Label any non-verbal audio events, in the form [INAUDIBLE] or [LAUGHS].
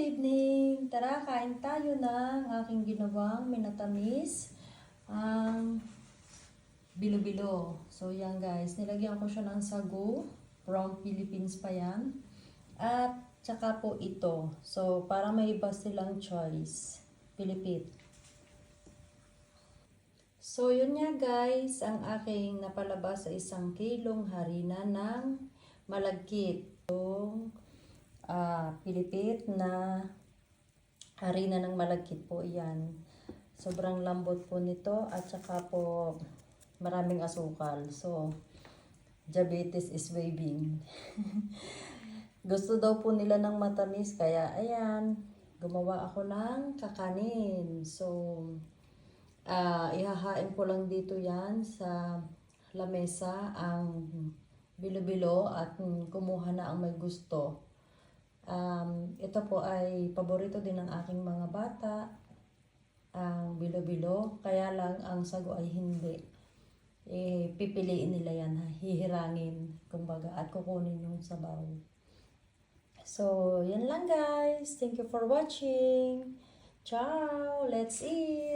evening! Tara, kain tayo ng aking ginawang minatamis. Ang bilo-bilo. So, yan guys. Nilagyan ko siya ng sago. From Philippines pa yan. At tsaka po ito. So, para may iba silang choice. Pilipit. So, yun nga guys, ang aking napalabas sa isang kilong harina ng malagkit. Yung ah, pilipit na harina ng malagkit po yan. Sobrang lambot po nito at saka po maraming asukal. So, diabetes is waving. [LAUGHS] Gusto daw po nila ng matamis kaya ayan, gumawa ako ng kakanin. So, ah ihahain ko lang dito yan sa lamesa ang bilo-bilo at kumuha na ang may gusto. Um, ito po ay paborito din ng aking mga bata, ang bilo-bilo. Kaya lang ang sago ay hindi. Eh, pipiliin nila yan, hihirangin, kumbaga, at kukunin yung sabaw. So, yan lang guys. Thank you for watching. Ciao! Let's eat!